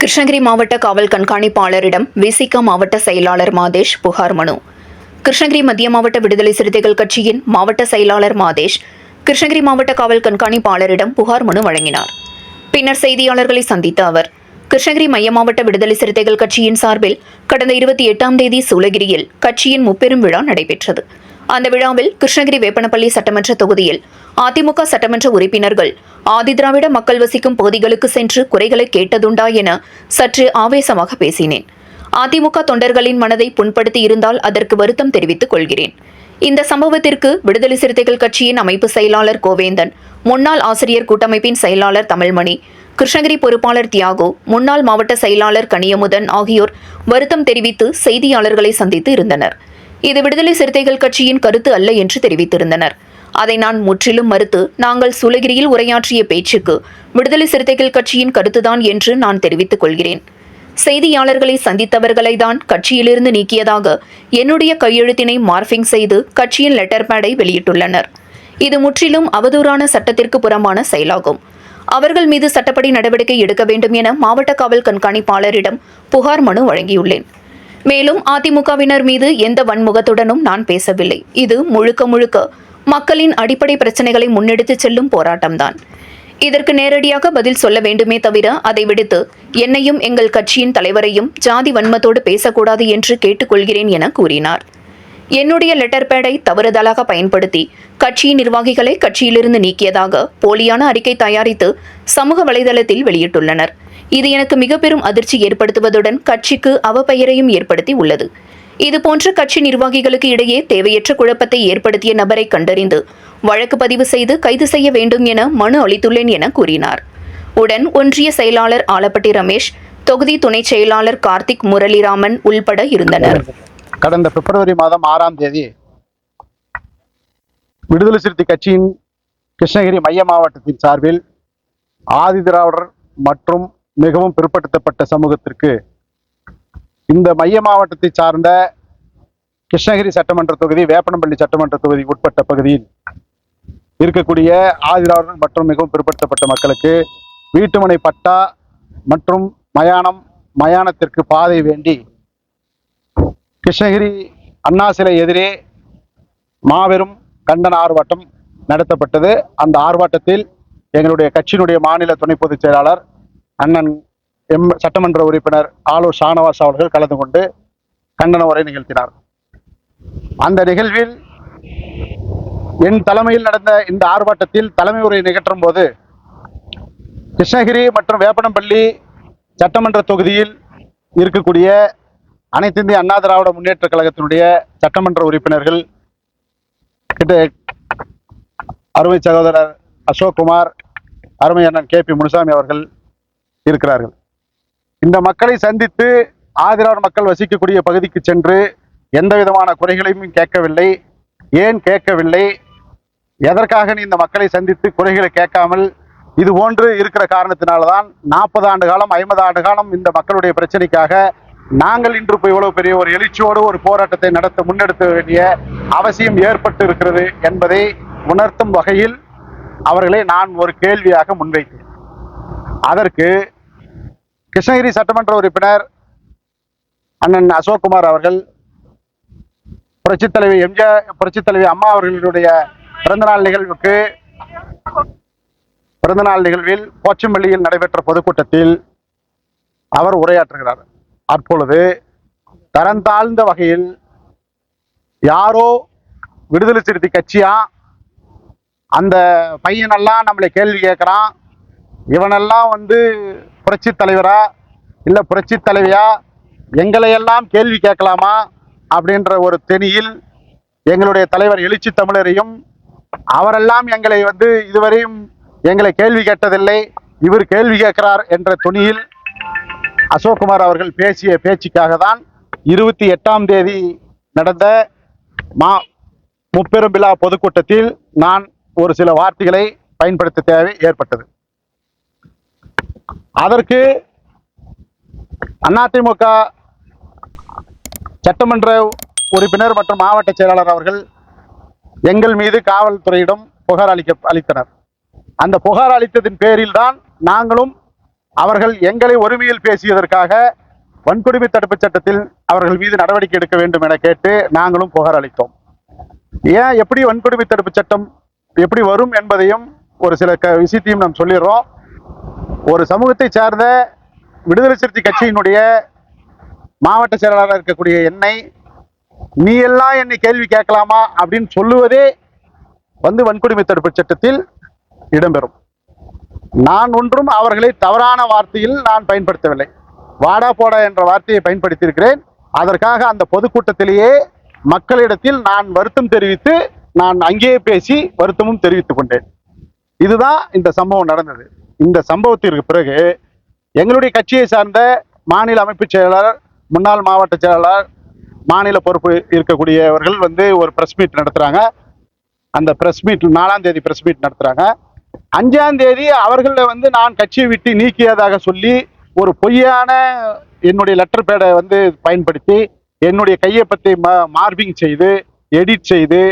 கிருஷ்ணகிரி மாவட்ட காவல் கண்காணிப்பாளரிடம் விசிக மாவட்ட செயலாளர் மாதேஷ் புகார் மனு. கிருஷ்ணகிரி மத்திய மாவட்ட விடுதலை சிறுத்தைகள் கட்சியின் மாவட்ட செயலாளர் மாதேஷ் கிருஷ்ணகிரி மாவட்ட காவல் கண்காணிப்பாளரிடம் புகார் மனு வழங்கினார். பின்னர் செய்தியாளர்களை சந்தித்த அவர் கிருஷ்ணகிரி மைய மாவட்ட விடுதலை சிறுத்தைகள் கட்சியின் சார்பில் கடந்த இருபத்தி எட்டாம் தேதி சூளகிரியில் கட்சியின் முப்பெரும் விழா நடைபெற்றது. அந்த விழாவில் கிருஷ்ணகிரி வேப்பனப்பள்ளி சட்டமன்ற தொகுதியில் அதிமுக சட்டமன்ற உறுப்பினர்கள் ஆதிதிராவிட மக்கள் வசிக்கும் பகுதிகளுக்கு சென்று குறைகளை கேட்டதுண்டா என சற்று ஆவேசமாக பேசினேன். அதிமுக தொண்டர்களின் மனதை புண்படுத்தி இருந்தால் அதற்கு வருத்தம் தெரிவித்துக் கொள்கிறேன். இந்த சம்பவத்திற்கு விடுதலை சிறுத்தைகள் கட்சியின் அமைப்பு செயலாளர் கோவேந்தன் முன்னாள் ஆசிரியர் கூட்டமைப்பின் செயலாளர் தமிழ்மணி கிருஷ்ணகிரி பொறுப்பாளர் தியாகோ முன்னாள் மாவட்ட செயலாளர் கனியமுதன் ஆகியோர் வருத்தம் தெரிவித்து செய்தியாளர்களை சந்தித்து இருந்தனர். இது விடுதலை சிறுத்தைகள் கட்சியின் கருத்து அல்ல என்று தெரிவித்திருந்தனர். அதை நான் முற்றிலும் மறுத்து நாங்கள் சூளகிரியில் உரையாற்றிய பேச்சுக்கு விடுதலை சிறுத்தைகள் கட்சியின் கருத்துதான் என்று நான் தெரிவித்துக் கொள்கிறேன். செய்தியாளர்களை சந்தித்தவர்களை தான் கட்சியிலிருந்து நீக்கியதாக என்னுடைய கையெழுத்தினை மார்பிங் செய்து கட்சியின் லெட்டர் பேடை வெளியிட்டுள்ளனர். இது முற்றிலும் அவதூறான சட்டத்திற்கு புறமான செயலாகும். அவர்கள் மீது சட்டப்படி நடவடிக்கை எடுக்க வேண்டும் என மாவட்ட காவல் கண்காணிப்பாளரிடம் புகார் மனு வழங்கியுள்ளேன். மேலும் அதிமுகவினர் மீது எந்த வன்முகத்துடனும் நான் பேசவில்லை. இது முழுக்க முழுக்க மக்களின் அடிப்படை பிரச்சனைகளை முன்னெடுத்துச் செல்லும் போராட்டம்தான். இதற்கு நேரடியாக பதில் சொல்ல வேண்டுமே தவிர அதை விடுத்து என்னையும் எங்கள் கட்சியின் தலைவரையும் ஜாதி வன்மத்தோடு பேசக்கூடாது என்று கேட்டுக்கொள்கிறேன் என கூறினார். என்னுடைய லெட்டர் பேடை தவறுதலாக பயன்படுத்தி கட்சியின் நிர்வாகிகளை கட்சியிலிருந்து நீக்கியதாக போலியான அறிக்கை தயாரித்து சமூக வலைதளத்தில் வெளியிட்டுள்ளனர். இது எனக்கு மிக பெரும் அதிர்ச்சி ஏற்படுத்துவதுடன் கட்சிக்கு அவப்பெயரையும் ஏற்படுத்தி உள்ளது. இதுபோன்ற கட்சி நிர்வாகிகளுக்கு இடையே தேவையற்ற குழப்பத்தை ஏற்படுத்திய நபரை கண்டறிந்து வழக்கு பதிவு செய்து கைது செய்ய வேண்டும் என மனு அளித்துள்ளேன் என கூறினார். உடன் ஒன்றிய செயலாளர் ஆலப்பட்டி ரமேஷ் தொகுதி துணை செயலாளர் கார்த்திக் முரளிராமன் உள்பட இருந்தனர். கடந்த பிப்ரவரி மாதம் ஆறாம் தேதி விடுதலை சிறுத்தை கட்சியின் கிருஷ்ணகிரி மைய மாவட்டத்தின் சார்பில் ஆதி திராவிடர் மற்றும் மிகவும் பிற்படுத்தப்பட்ட சமூகத்திற்கு இந்த மைய மாவட்டத்தை சார்ந்த கிருஷ்ணகிரி சட்டமன்ற தொகுதி வேப்பனப்பள்ளி சட்டமன்ற தொகுதி உட்பட்ட பகுதியில் இருக்கக்கூடிய ஆதிராவர்கள் மற்றும் மிகவும் பிற்படுத்தப்பட்ட மக்களுக்கு வீட்டுமனை பட்டா மற்றும் மயானம் மயானத்திற்கு பாதை வேண்டி கிருஷ்ணகிரி அண்ணா சிலை எதிரே மாபெரும் கண்டன ஆர்ப்பாட்டம் நடத்தப்பட்டது. அந்த ஆர்ப்பாட்டத்தில் எங்களுடைய கட்சியினுடைய மாநில துணை பொதுச் செயலாளர் அண்ணன் எம் சட்டமன்ற உறுப்பினர் ஆலூர் ஷானவாஸ் அவர்கள் கலந்து கொண்டு கண்டன உரை நிகழ்த்தினார். அந்த நிகழ்வில் என் தலைமையில் நடந்த இந்த ஆர்ப்பாட்டத்தில் தலைமை உரை நிகழ்த்தும் போது கிருஷ்ணகிரி மற்றும் வேப்பனப்பள்ளி சட்டமன்ற தொகுதியில் இருக்கக்கூடிய அனைத்து இந்திய அண்ணா திராவிட முன்னேற்ற கழகத்தினுடைய சட்டமன்ற உறுப்பினர்கள் கிட்ட அருமை சகோதரர் அசோக்குமார் அருமை அண்ணன் கே பி முனுசாமி அவர்கள் இருக்கிறார்கள். இந்த மக்களை சந்தித்து ஆதிரார் மக்கள் வசிக்கக்கூடிய பகுதிக்கு சென்று எந்த விதமான குறைகளையும் கேட்கவில்லை. ஏன் கேட்கவில்லை? எதற்காக நீ இந்த மக்களை சந்தித்து குறைகளை கேட்காமல் இது போன்று இருக்கிற காரணத்தினால்தான் நாற்பது ஆண்டு காலம் ஐம்பது ஆண்டு காலம் இந்த மக்களுடைய பிரச்சனைக்காக நாங்கள் இன்று இப்போ இவ்வளவு பெரிய ஒரு எழுச்சியோடு ஒரு போராட்டத்தை நடத்த முன்னெடுக்க வேண்டிய அவசியம் ஏற்பட்டு இருக்கிறது என்பதை உணர்த்தும் வகையில் அவர்களை நான் ஒரு கேள்வியாக முன்வைத்தேன் அதற்கு கிருஷ்ணகிரி சட்டமன்ற உறுப்பினர் அண்ணன் அசோக்குமார் அவர்கள் புரட்சித் தலைவி எம்ஜிஆர் புரட்சித் தலைவி அம்மா அவர்களுடைய பிறந்தநாள் நிகழ்வுக்கு பிறந்தநாள் நிகழ்வில் போச்சம்பள்ளியில் நடைபெற்ற பொதுக்கூட்டத்தில் அவர் உரையாற்றுகிறார். அப்பொழுது தரம் தாழ்ந்த வகையில் யாரோ விடுதலை சிறுத்தை கட்சியா அந்த பையனெல்லாம் நம்மளை கேள்வி கேட்குறான் இவனெல்லாம் வந்து புரட்சி தலைவரா இல்லை புரட்சி தலைவியா? எங்களையெல்லாம் கேள்வி கேட்கலாமா? அப்படின்ற ஒரு தெனியில் எங்களுடைய தலைவர் எழுச்சி தமிழரையும் அவரெல்லாம் எங்களை வந்து இதுவரையும் எங்களை கேள்வி கேட்டதில்லை. இவர் கேள்வி கேட்கிறார் என்ற துணியில் அசோக்குமார் அவர்கள் பேசிய பேச்சுக்காக தான் இருபத்தி எட்டாம் தேதி நடந்த மா முப்பெரும் விழா பொதுக்கூட்டத்தில் நான் ஒரு சில வார்த்தைகளை பயன்படுத்த தேவை ஏற்பட்டது. அதற்கு அதிமுக சட்டமன்ற உறுப்பினர் மற்றும் மாவட்ட செயலாளர் அவர்கள் எங்கள் மீது காவல்துறையிடம் புகார் அளிக்க அளித்தனர். அந்த புகார் அளித்ததின் பேரில் தான் நாங்களும் அவர்கள் எங்களை ஒருமையில் பேசியதற்காக வன்கொடுமை தடுப்பு சட்டத்தில் அவர்கள் மீது நடவடிக்கை எடுக்க வேண்டும் என கேட்டு நாங்களும் புகார் அளித்தோம். ஏன் எப்படி வன்கொடுமை தடுப்பு சட்டம் எப்படி வரும் என்பதையும் ஒரு சில க விஷயத்தையும் நாம் சொல்லிடுறோம். ஒரு சமூகத்தை சார்ந்த விடுதலை சிறுத்தை கட்சியினுடைய மாவட்ட செயலாளராக இருக்கக்கூடிய என்னை நீ எல்லாம் என்னை கேள்வி கேட்கலாமா? அப்படின்னு சொல்லுவதே வந்து வன்கொடுமை தடுப்பு சட்டத்தில் இடம்பெறும். நான் ஒன்றும் அவர்களை தவறான வார்த்தையில் நான் பயன்படுத்தவில்லை. வாடா போடா என்ற வார்த்தையை பயன்படுத்தியிருக்கிறேன். அதற்காக அந்த பொதுக்கூட்டத்திலேயே மக்களிடத்தில் நான் வருத்தம் தெரிவித்து நான் அங்கேயே பேசி வருத்தமும் தெரிவித்துக் கொண்டேன். இதுதான் இந்த சம்பவம் நடந்தது. இந்த சம்பவத்திற்கு பிறகு எங்களுடைய கட்சியை சார்ந்த மாநில அமைப்பு செயலாளர் முன்னாள் மாவட்ட செயலாளர் மாநில பொறுப்பு இருக்கக்கூடியவர்கள் வந்து ஒரு பிரஸ் மீட் நடத்துகிறாங்க அந்த பிரஸ் மீட் நாலாம் தேதி பிரஸ் மீட் நடத்துகிறாங்க அஞ்சாம் தேதி அவர்களை வந்து நான் கட்சியை விட்டு நீக்கியதாக சொல்லி ஒரு பொய்யான என்னுடைய லெட்டர் பேடை வந்து பயன்படுத்தி என்னுடைய கையொப்பத்தை மார்பிங் செய்து எடிட் செய்து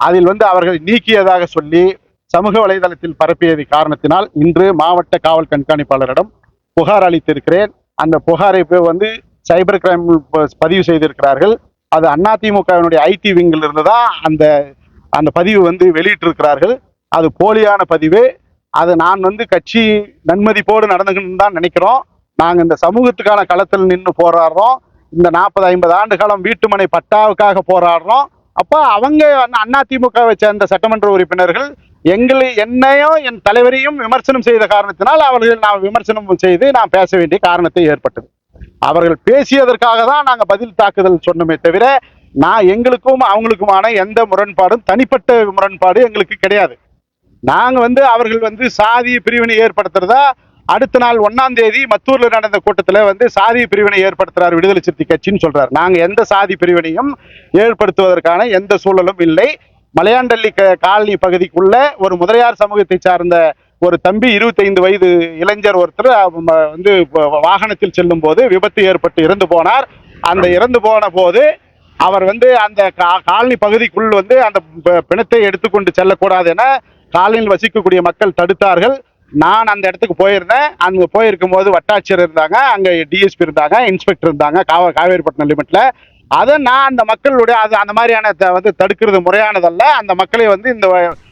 அதில் வந்து அவர்கள் நீக்கியதாக சொல்லி சமூக வலைதளத்தில் பரப்பியது காரணத்தினால் இன்று மாவட்ட காவல் கண்காணிப்பாளரிடம் புகார் அளித்திருக்கிறேன். அந்த புகாரை போய் வந்து சைபர் கிரைம் பதிவு செய்திருக்கிறார்கள். அது அதிமுகவினுடைய ஐடி விங்கில் இருந்து தான் அந்த அந்த பதிவு வந்து வெளியிட்டிருக்கிறார்கள். அது போலியான பதிவு. அது நான் வந்து கட்சி நன்மதிப்போடு நடந்துக்கணும்னு தான் நினைக்கிறோம். நாங்கள் இந்த சமூகத்துக்கான களத்தில் நின்று போராடுறோம். இந்த நாற்பது ஐம்பது ஆண்டு காலம் வீட்டுமனை பட்டாவுக்காக போராடுறோம். அப்போ அவங்க அதிமுகவை சேர்ந்த சட்டமன்ற உறுப்பினர்கள் எங்களை என்னையும் என் தலைவரையும் விமர்சனம் செய்த காரணத்தினால் அவர்கள் நான் விமர்சனம் செய்து நான் பேச வேண்டிய காரணத்தை ஏற்பட்டது. அவர்கள் பேசியதற்காக தான் நாங்கள் பதில் தாக்குதல் சொன்னோமே தவிர நான் எங்களுக்கும் அவங்களுக்குமான எந்த முரண்பாடும் தனிப்பட்ட முரண்பாடு எங்களுக்கு கிடையாது. நாங்கள் வந்து அவர்கள் வந்து சாதி பிரிவினை ஏற்படுத்துறதா அடுத்த நாள் ஒன்னாம் தேதி மத்தூர்ல நடந்த கூட்டத்தில் வந்து சாதி பிரிவினை ஏற்படுத்துறார் விடுதலை சிறுத்தை கட்சின்னு சொல்றாரு. நாங்கள் எந்த சாதி பிரிவினையும் ஏற்படுத்துவதற்கான எந்த சூழலும் இல்லை. மலையாண்டள்ளி க- காலனி பகுதிக்குள்ள ஒரு முதலியார் சமூகத்தை சார்ந்த ஒரு தம்பி 25 வயது இளைஞர் ஒருத்தர் வந்து வாகனத்தில் செல்லும் போது விபத்து ஏற்பட்டு இறந்து போனார். அந்த இறந்து போன போது அவர் வந்து அந்த கா- காலனி பகுதிக்குள் வந்து அந்த ப- பிணத்தை எடுத்துக்கொண்டு செல்லக்கூடாது என காலனியில் வசிக்கக்கூடிய மக்கள் தடுத்தார்கள். நான் அந்த இடத்துக்கு போயிருந்தேன். அங்கே போயிருக்கும் போது வட்டாட்சியர் இருந்தாங்க அங்கே டிஎஸ்பி இருந்தாங்க இன்ஸ்பெக்டர் இருந்தாங்க காவ காவேரிப்பட்டினம் லிமிட்டில் அதை நான் அந்த மக்களுடைய அது அந்த மாதிரியான த- வந்து தடுக்கிறது முறையானதல்ல. அந்த மக்களை வந்து இந்த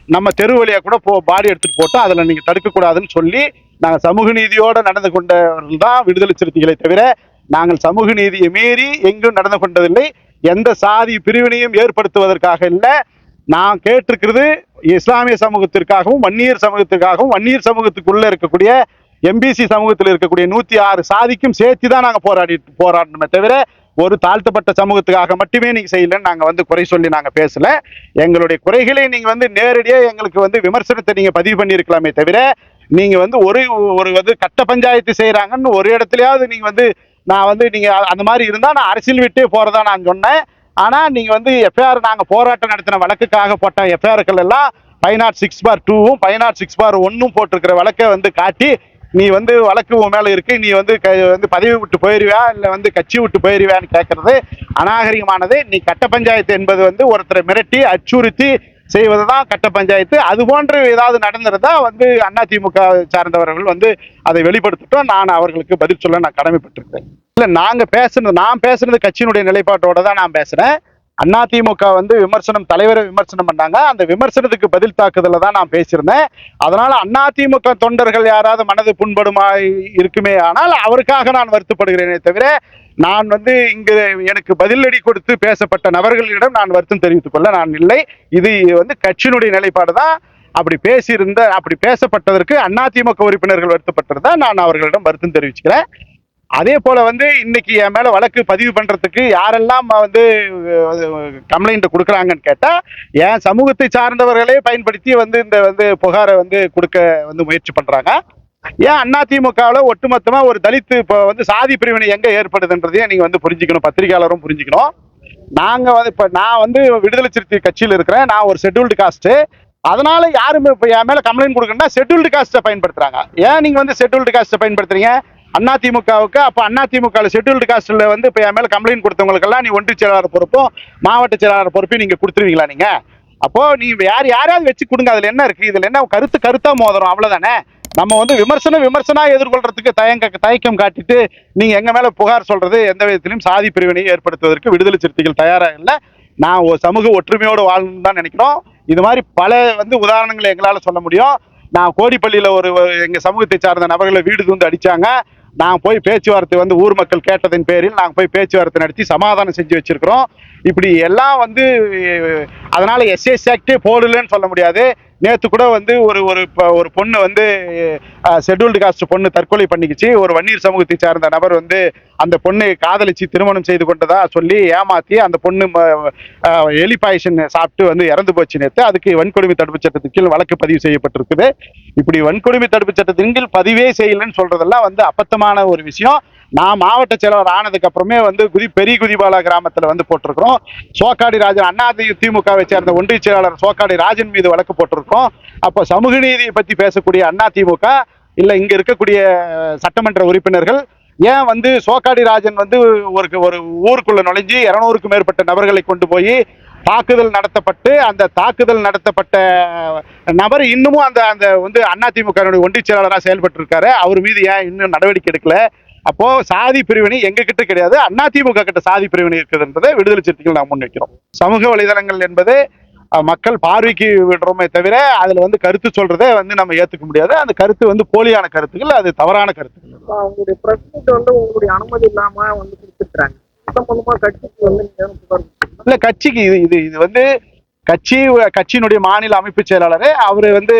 நம்ம தெரு வழியாக கூட போ பாடி எடுத்துகிட்டு போட்டோம் அதில் நீங்கள் தடுக்கக்கூடாதுன்னு சொல்லி நாங்கள் சமூக நீதியோடு நடந்து கொண்டவர்கள் தான் விடுதலை சிறுத்தைகளை தவிர நாங்கள் சமூக நீதியை மீறி எங்கும் நடந்து கொண்டதில்லை. எந்த சாதி பிரிவினையும் ஏற்படுத்துவதற்காக இல்லை. நான் கேட்டிருக்கிறது இஸ்லாமிய சமூகத்திற்காகவும் வன்னியர் சமூகத்திற்காகவும் வன்னியர் சமூகத்துக்குள்ளே இருக்கக்கூடிய எம்பிசி சமூகத்தில் இருக்கக்கூடிய நூத்தி ஆறு சாதிக்கும் சேர்த்து தான் நாங்கள் போராடி போராடணுமே தவிர ஒரு தாழ்த்தப்பட்ட சமூகத்துக்காக மட்டுமே நீங்க செய்யலன்னு நாங்க வந்து குறை சொல்லி நாங்க பேசல. எங்களுடைய குறைகளை நீங்க வந்து நேரடியா எங்களுக்கு வந்து விமர்சனத்தை நீங்க பதிவு பண்ணியிருக்கலாமே தவிர நீங்க வந்து ஒரு ஒரு வந்து கட்ட பஞ்சாயத்து செய்யறாங்கன்னு ஒரு இடத்துலயாவது நீங்க வந்து நான் வந்து நீங்க அந்த மாதிரி இருந்தா நான் அரசியல் விட்டே போறதா நான் சொன்னேன். ஆனா நீங்க வந்து எஃப்ஐஆர் நாங்க போராட்டம் நடத்தின வழக்குக்காக போட்ட எஃப்ஐஆர்கள் எல்லாம் ஃபைவ் நாட் சிக்ஸ் பார் டூவும் ஃபைவ் நாட் சிக்ஸ் பார் ஒன்னும் போட்டிருக்கிற வழக்கை வந்து காட்டி நீ வந்து வழக்கு உன் மேலே இருக்கு நீ வந்து க- வந்து பதவி விட்டு போயிடுவியா இல்லை வந்து கட்சி விட்டு போயிடுவியான்னு கேட்கறது அநாகரிகமானது. நீ கட்ட பஞ்சாயத்து என்பது வந்து ஒருத்தரை மிரட்டி அச்சுறுத்தி செய்வது தான் கட்ட பஞ்சாயத்து. அது போன்று ஏதாவது நடந்திருந்தால் வந்து அதிமுக சார்ந்தவர்கள் வந்து அதை வெளிப்படுத்திட்டோம். நான் அவர்களுக்கு பதில் சொல்ல நான் கடமைப்பட்டிருக்கேன் இல்லை நாங்கள் பேசுனது நான் பேசுனது கட்சியினுடைய நிலைப்பாட்டோட தான் நான் பேசுகிறேன் அதிமுக வந்து விமர்சனம் தலைவரை விமர்சனம் பண்ணாங்க. அந்த விமர்சனத்துக்கு பதில் தாக்குதல தான் நான் பேசியிருந்தேன். அதனால அதிமுக தொண்டர்கள் யாராவது மனது புண்படுமா இருக்குமே ஆனால் அவருக்காக நான் வருத்தப்படுகிறேனே தவிர நான் வந்து இங்கு எனக்கு பதிலடி கொடுத்து பேசப்பட்ட நபர்களிடம் நான் வருத்தம் தெரிவித்துக் கொள்ள நான் இல்லை. இது வந்து கட்சியினுடைய நிலைப்பாடு தான். அப்படி பேசியிருந்த அப்படி பேசப்பட்டதற்கு அதிமுக உறுப்பினர்கள் வருத்தப்பட்டிருந்தா நான் அவர்களிடம் வருத்தம் தெரிவிச்சுக்கிறேன். அதே போல வந்து இன்னைக்கு என் மேல வழக்கு பதிவு பண்றதுக்கு யாரெல்லாம் வந்து கம்ப்ளைண்ட் கொடுக்குறாங்கன்னு கேட்டா என் சமூகத்தை சார்ந்தவர்களே பயன்படுத்தி வந்து இந்த வந்து புகாரை வந்து கொடுக்க வந்து முயற்சி பண்றாங்க. ஏன் அதிமுகவில் ஒட்டுமொத்தமா ஒரு தலித்து இப்போ வந்து சாதி பிரிவினை எங்க ஏற்படுதுன்றதையும் நீங்க வந்து புரிஞ்சுக்கணும் பத்திரிகையாளரும் புரிஞ்சுக்கணும். நாங்க வந்து இப்போ நான் வந்து விடுதலை சிறுத்தை கட்சியில் இருக்கிறேன் நான் ஒரு ஷெட்யூல்டு காஸ்ட்டு அதனால யாருமே இப்போ என் மேல கம்ப்ளைண்ட் கொடுக்கணும்னா ஷெட்யூல்டு காஸ்ட்டை பயன்படுத்துறாங்க. ஏன் நீங்க வந்து ஷெட்யூல்டு காஸ்ட்டை பயன்படுத்துறீங்க? அண்ணா திமுகவுக்கு அப்போ அண்ணா திமுகவில் ஷெட்யூல்டு காஸ்டில் வந்து இப்போ என் மேலே கம்ப்ளைண்ட் கொடுத்தவங்களுக்கெல்லாம் நீ ஒன்றிய செயலாளர் பொறுப்பும் மாவட்ட செயலாளர் பொறுப்பையும் நீங்கள் கொடுத்துருவீங்களா நீங்கள் அப்போது நீ யார் யாராவது வச்சு கொடுங்க. அதில் என்ன இருக்குது இதில் என்ன கருத்து கருத்தாக மோதுறோம் அவ்வளோதானே நம்ம வந்து விமர்சனம் விமர்சனாக எதிர்கொள்றதுக்கு தயங்க தயக்கம் காட்டிட்டு நீங்கள் எங்கள் மேலே புகார் சொல்கிறது எந்த விதத்திலையும் சாதி பிரிவினையை ஏற்படுத்துவதற்கு விடுதலை சிறுத்தைகள் தயாராக இல்லை. நான் ஒரு சமூக ஒற்றுமையோடு வாழணும்னு தான் நினைக்கிறோம். இது மாதிரி பல வந்து உதாரணங்களை எங்களால் சொல்ல முடியும். நான் கோடிப்பள்ளியில் ஒரு எங்கள் சமூகத்தை சார்ந்த நபர்களை வீடு தூந்து அடித்தாங்க நான் போய் பேச்சுவார்த்தை வந்து ஊர் மக்கள் கேட்டதின் பேரில் நாங்கள் போய் பேச்சுவார்த்தை நடத்தி சமாதானம் செஞ்சு வச்சிருக்கிறோம். இப்படி எல்லாம் வந்து அதனால எஸ்எஸ் ஆக்டே போடலன்னு சொல்ல முடியாது. நேற்று கூட வந்து ஒரு ஒரு ஒரு பொண்ணு வந்து ஷெட்யூல்டு காஸ்ட் பொண்ணு தற்கொலை பண்ணிக்கிச்சு. ஒரு வன்னியர் சமூகத்தை சார்ந்த நபர் வந்து அந்த பொண்ணை காதலிச்சு திருமணம் செய்து கொண்டதா சொல்லி ஏமாத்தி அந்த பொண்ணு ம- எலி பாயசன் சாப்பிட்டு வந்து இறந்து போச்சு நேற்று அதுக்கு வன்கொடுமை தடுப்பு சட்டத்தின் கீழ் வழக்கு பதிவு செய்யப்பட்டிருக்குது. இப்படி வன்கொடுமை தடுப்பு சட்டத்தின் கீழ் பதிவே செய்யலைன்னு சொல்றதெல்லாம் வந்து அப்பத்தமான ஒரு விஷயம். நான் மாவட்ட செயலாளர் ஆனதுக்கு அப்புறமே வந்து குதி பெரிய குதிபாலா கிராமத்துல வந்து போட்டிருக்கிறோம். சோக்காடி ராஜன் அண்ணா திமுகவை சேர்ந்த ஒன்றிய செயலாளர் சோக்காடி ராஜன் மீது வழக்கு போட்டிருக்கோம் அப்போ சமூக நீதியை பத்தி பேசக்கூடிய அண்ணா திமுக இல்ல இங்க இருக்கக்கூடிய சட்டமன்ற உறுப்பினர்கள் ஏன் வந்து சோக்காடி ராஜன் வந்து ஒரு ஒரு ஊருக்குள்ள நுழைஞ்சு இருநூறுக்கும் மேற்பட்ட நபர்களை கொண்டு போய் தாக்குதல் நடத்தப்பட்டு அந்த தாக்குதல் நடத்தப்பட்ட நபர் இன்னமும் அந்த அந்த வந்து அதிமுக ஒன்றிய செயலாளராக செயல்பட்டு இருக்காரு அவர் மீது ஏன் இன்னும் நடவடிக்கை எடுக்கல? அப்போ சாதி பிரிவினை எங்க கிட்ட கிடையாது அதிமுக கிட்ட சாதி பிரிவினை இருக்குதுன்றதை விடுதலை சிறுத்தைகள் நாம் முன்வைக்கிறோம். சமூக வலைதளங்கள் என்பது மக்கள் பார்வைக்கு விடுறோமே தவிர அதுல வந்து கருத்து சொல்றதை வந்து நம்ம ஏத்துக்க முடியாது. அந்த கருத்து வந்து போலியான கருத்துக்கள் அது தவறான கருத்துக்கள் பிரஸ் மீட் வந்து உங்களுடைய அனுமதி இல்லாம வந்து கொடுத்துட்டாங்க? இல்ல கட்சிக்கு இது இது இது வந்து கட்சி கட்சியினுடைய மாநில அமைப்பு செயலாளர் அவர் வந்து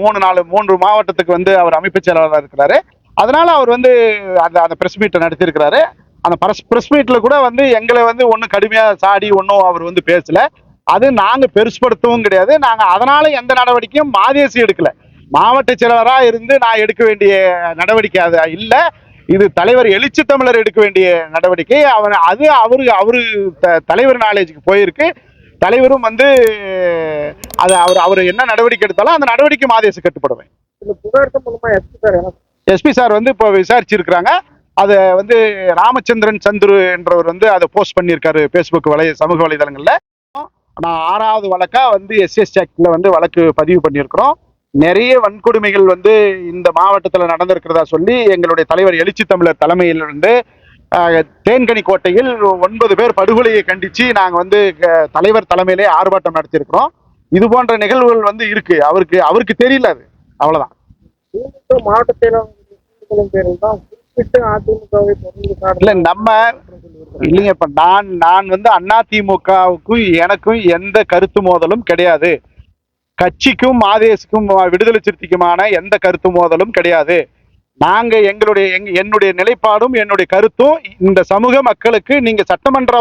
மூணு நாலு மூன்று மாவட்டத்துக்கு வந்து அவர் அமைப்பு செயலாளராக இருக்கிறாரு. அதனால அவர் வந்து அந்த அந்த பிரஸ் மீட்டை நடத்தியிருக்கிறாரு. அந்த பிரஸ் பிரஸ் மீட்டில் கூட வந்து எங்களை வந்து ஒன்றும் கடுமையாக சாடி ஒன்றும் அவர் வந்து பேசல. அது நாங்கள் பெருசுப்படுத்தவும் கிடையாது. நாங்கள் அதனால எந்த நடவடிக்கையும் மாதேசி எடுக்கலை. மாவட்ட செயலாளரா இருந்து நான் எடுக்க வேண்டிய நடவடிக்கை அது இல்லை. இது தலைவர் எழுச்சி தமிழர் எடுக்க வேண்டிய நடவடிக்கை. அவர் அது அவரு அவரு த- தலைவர் நாலேஜுக்கு போயிருக்கு. தலைவரும் வந்து அது அவர் அவர் என்ன நடவடிக்கை எடுத்தாலும் அந்த நடவடிக்கை மாதேசி கட்டுப்படுவேன். இந்த புகார் சம்பந்தமா எஸ்பி சார் வந்து இப்போ விசாரிச்சிருக்கிறாங்க. அதை வந்து ராமச்சந்திரன் சந்துரு என்றவர் வந்து அதை போஸ்ட் பண்ணியிருக்காரு ஃபேஸ்புக் வலை சமூக வலைதளங்களில். நான் ஆறாவது வழக்காக வந்து எஸ்எஸ் ஆக்டில் வந்து வழக்கு பதிவு பண்ணியிருக்கிறோம். நிறைய வன்கொடுமைகள் வந்து இந்த மாவட்டத்தில் நடந்திருக்கிறதா சொல்லி எங்களுடைய தலைவர் எழுச்சி தமிழர் தலைமையிலிருந்து தேன்கனி கோட்டையில் ஒன்பது பேர் படுகொலையை கண்டித்து நாங்கள் வந்து க- தலைவர் தலைமையிலே ஆர்ப்பாட்டம் நடத்தியிருக்கிறோம். இது போன்ற நிகழ்வுகள் வந்து இருக்குது அவருக்கு அவருக்கு தெரியல அது. அவ்வளோதான் திமுக மாவட்டத்தில் செயலாளர் பேரில் தான் இல்ல நம்ம இல்லைங்க இப்ப நான் நான் வந்து அண்ணா திமுகவுக்கும் எனக்கும் எந்த கருத்து மோதலும் கிடையாது. கட்சிக்கும் மாதேசுக்கும் விடுதலை சிறுத்தைக்குமான எந்த கருத்து மோதலும் கிடையாது. நாங்க எங்களுடைய எங் என்னுடைய நிலைப்பாடும் என்னுடைய கருத்தும் இந்த சமூக மக்களுக்கு நீங்க சட்டமன்ற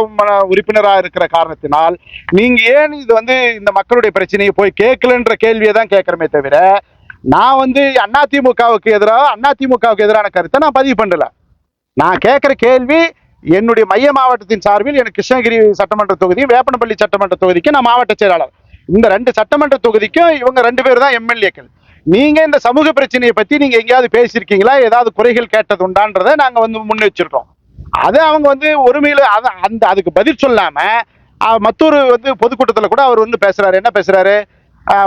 உறுப்பினராக இருக்கிற காரணத்தினால் நீங்க ஏன் இது வந்து இந்த மக்களுடைய பிரச்சனையை போய் கேட்கலன்ற கேள்வியை தான் கேட்கறமே தவிர நான் வந்து அண்ணா திமுகவுக்கு எதிராக அண்ணா திமுகவுக்கு எதிரான கருத்தை நான் பதிவு பண்ணல. நான் கேட்குற கேள்வி என்னுடைய மைய மாவட்டத்தின் சார்பில் எனக்கு கிருஷ்ணகிரி சட்டமன்ற தொகுதி வேப்பனப்பள்ளி சட்டமன்ற தொகுதிக்கும் நான் மாவட்ட செயலாளர். இந்த ரெண்டு சட்டமன்ற தொகுதிக்கும் இவங்க ரெண்டு பேர் தான் எம்எல்ஏக்கள். நீங்க இந்த சமூக பிரச்சனையை பத்தி நீங்க எங்கேயாவது பேசியிருக்கீங்களா? ஏதாவது குறைகள் கேட்டது உண்டான்றதை நாங்க வந்து முன் வச்சிருக்கோம். அது அவங்க வந்து ஒருமையில அதை அந்த அதுக்கு பதில் சொல்லாம மற்றொரு வந்து பொதுக்கூட்டத்தில் கூட அவர் வந்து பேசுறாரு. என்ன பேசுறாரு?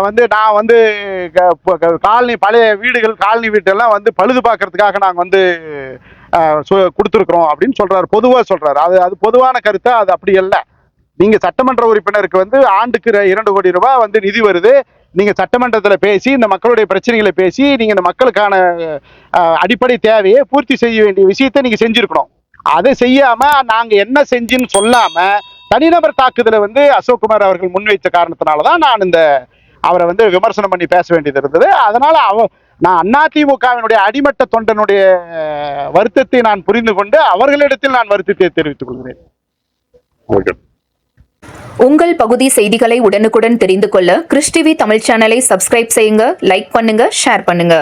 வந்து நான் வந்து க- க- காலனி பழைய வீடுகள் காலனி வீட்டெல்லாம் வந்து பழுது பார்க்கறதுக்காக நாங்கள் வந்து கொடுத்துருக்குறோம் அப்படின்னு சொல்கிறாரு பொதுவாக சொல்கிறாரு அது அது பொதுவான கருத்தை. அது அப்படி இல்லை நீங்கள் சட்டமன்ற உறுப்பினருக்கு வந்து ஆண்டுக்கு ர- இரண்டு கோடி ரூபாய் வந்து நிதி வருது. நீங்கள் சட்டமன்றத்தில் பேசி இந்த மக்களுடைய பிரச்சனைகளை பேசி நீங்கள் இந்த மக்களுக்கான அடிப்படை தேவையை பூர்த்தி செய்ய வேண்டிய விஷயத்தை நீங்கள் செஞ்சுருக்கணும். அதை செய்யாமல் நாங்கள் என்ன செஞ்சுன்னு சொல்லாமல் தனிநபர் தாக்குதலை வந்து அசோக்குமார் அவர்கள் முன்வைத்த காரணத்தினால தான் நான் இந்த அவரை வந்து விமர்சனம் பண்ணி பேச வேண்டியது இருந்தது. அதனால அவ நான் அதிமுகவினுடைய அடிமட்ட தொண்டனுடைய வருத்தத்தை நான் புரிந்து கொண்டு அவர்களிடத்தில் நான் வருத்தத்தை தெரிவித்துக் கொள்கிறேன். உங்கள் பகுதி செய்திகளை உடனுக்குடன் தெரிந்து கொள்ள கிறிஸ் டிவி தமிழ் சேனலை சப்ஸ்கிரைப் செய்யுங்க லைக் பண்ணுங்க ஷேர் பண்ணுங்க.